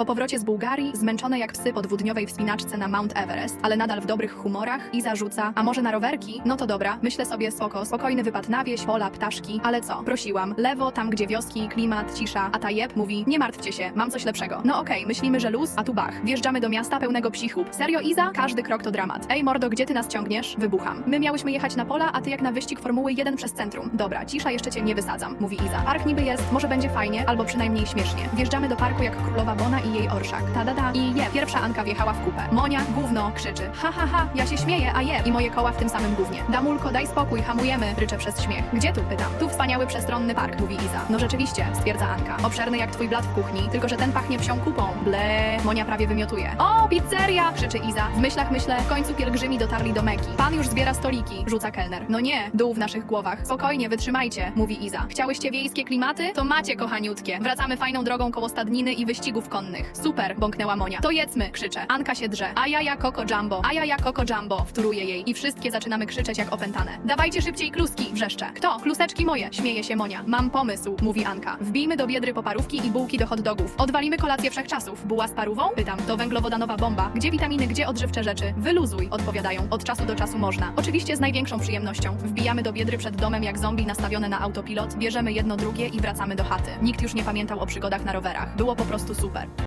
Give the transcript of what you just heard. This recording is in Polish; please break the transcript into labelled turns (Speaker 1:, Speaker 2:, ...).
Speaker 1: Po powrocie z Bułgarii, zmęczone jak psy po dwudniowej wspinaczce na Mount Everest, ale nadal w dobrych humorach i zarzuca, a może na rowerki? No to dobra, myślę sobie spoko, spokojny wypad na wieś, pola, ptaszki, ale co? Prosiłam, lewo, tam gdzie wioski, klimat, cisza, a ta jeb mówi, nie martwcie się, mam coś lepszego. No okej, myślimy, że luz, a tu bach. Wjeżdżamy do miasta pełnego psichub. Serio, Iza? Każdy krok to dramat. Ej, mordo, gdzie ty nas ciągniesz? Wybucham. My miałyśmy jechać na pola, a ty jak na wyścig Formuły 1 przez centrum. Dobra, cisza, jeszcze cię nie wysadzam, mówi Iza. Park niby jest, może będzie fajnie, albo przynajmniej śmiesznie. Wjeżdżamy do parku jak królowa Bona i jej orszak. Ta da da. I je, pierwsza Anka wjechała w kupę. Monia, gówno, krzyczy. Ha ha ha, ja się śmieję, a je. I moje koła w tym samym gównie. Damulko, daj spokój, hamujemy, ryczę przez śmiech. Gdzie tu, pytam. Tu wspaniały przestronny park, mówi Iza. No rzeczywiście, stwierdza Anka. Obszerny jak twój blat w kuchni, tylko że ten pachnie psią kupą. Ble, Monia prawie wymiotuje. O, pizzeria, krzyczy Iza. W myślach myślę, w końcu pielgrzymi dotarli do Meki. Pan już zbiera stoliki, rzuca kelner. No nie, dół w naszych głowach. Spokojnie, wytrzymajcie, mówi Iza. Chciałyście wiejskie klimaty? To macie, kochaniutkie. Wracamy fajną drogą koło stadniny i wyścigów konnych. Super, bąknęła Monia. To jedzmy, krzyczę. Anka się drze. A ja ja koko jumbo, a ja ja koko jumbo, wtóruje jej. I wszystkie zaczynamy krzyczeć jak opętane. Dawajcie szybciej kluski, wrzeszczę. Kto? Kluseczki moje, śmieje się Monia. Mam pomysł, mówi Anka. Wbijmy do biedry po parówki i bułki do hot dogów. Odwalimy kolację wszechczasów. Buła z parówą? Pytam. To węglowodanowa bomba. Gdzie witaminy, gdzie odżywcze rzeczy? Wyluzuj, odpowiadają. Od czasu do czasu można. Oczywiście z największą przyjemnością. Wbijamy do biedry przed domem jak zombie nastawione na autopilot, bierzemy jedno drugie i wracamy do chaty. Nikt już nie pamiętał o przygodach na rowerach. Było po prostu super.